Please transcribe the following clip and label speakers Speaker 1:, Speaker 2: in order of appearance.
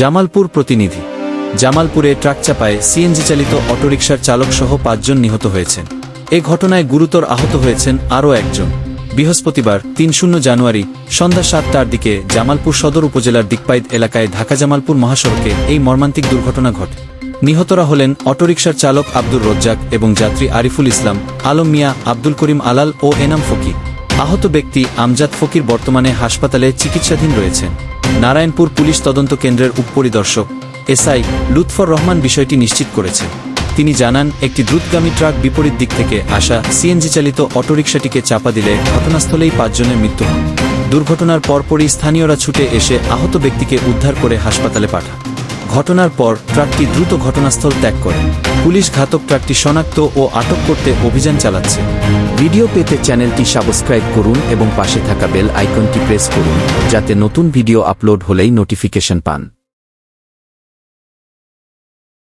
Speaker 1: জামালপুর প্রতিনিধি। জামালপুরে ট্রাক চাপায় সিএনজি চালিত অটোরিকশার চালকসহ পাঁচজন নিহত হয়েছেন। এ ঘটনায় গুরুতর আহত হয়েছেন আরও একজন। বৃহস্পতিবার, তিন শূন্য জানুয়ারি, সন্ধ্যা সাতটার দিকে জামালপুর সদর উপজেলার দিকপাইদ এলাকায় ঢাকা জামালপুর মহাসড়কে এই মর্মান্তিক দুর্ঘটনা ঘটে। নিহতরা হলেন অটোরিকশার চালক আব্দুর রজ্জাক এবং যাত্রী আরিফুল ইসলাম, আলম মিয়া, আব্দুল করিম আলাল ও এনাম ফকির। আহত ব্যক্তি আমজাদ ফকির বর্তমানে হাসপাতালে চিকিৎসাধীন রয়েছেন। নারায়ণপুর পুলিশ তদন্ত কেন্দ্রের উপপরিদর্শক এসআই লুৎফর রহমান বিষয়টি নিশ্চিত করেছে তিনি জানান, একটি দ্রুতগামী ট্রাক বিপরীত দিক থেকে আসা সিএনজি চালিত অটোরিকশাটিকে চাপা দিলে ঘটনাস্থলেই পাঁচজনের মৃত্যু হয়। দুর্ঘটনার পরপরই স্থানীয়রা ছুটে এসে আহত ব্যক্তিকে উদ্ধার করে হাসপাতালে পাঠায় ঘটনার পর ট্রাকটি দ্রুত ঘটনাস্থল ত্যাগ করে। পুলিশ ঘাতক ট্রাকটি শনাক্ত ও আটক করতে অভিযান চালাচ্ছে।
Speaker 2: ভিডিও পেতে চ্যানেলটি সাবস্ক্রাইব করুন এবং পাশে থাকা বেল আইকনটি প্রেস করুন, যাতে নতুন ভিডিও আপলোড হলেই নোটিফিকেশন পান।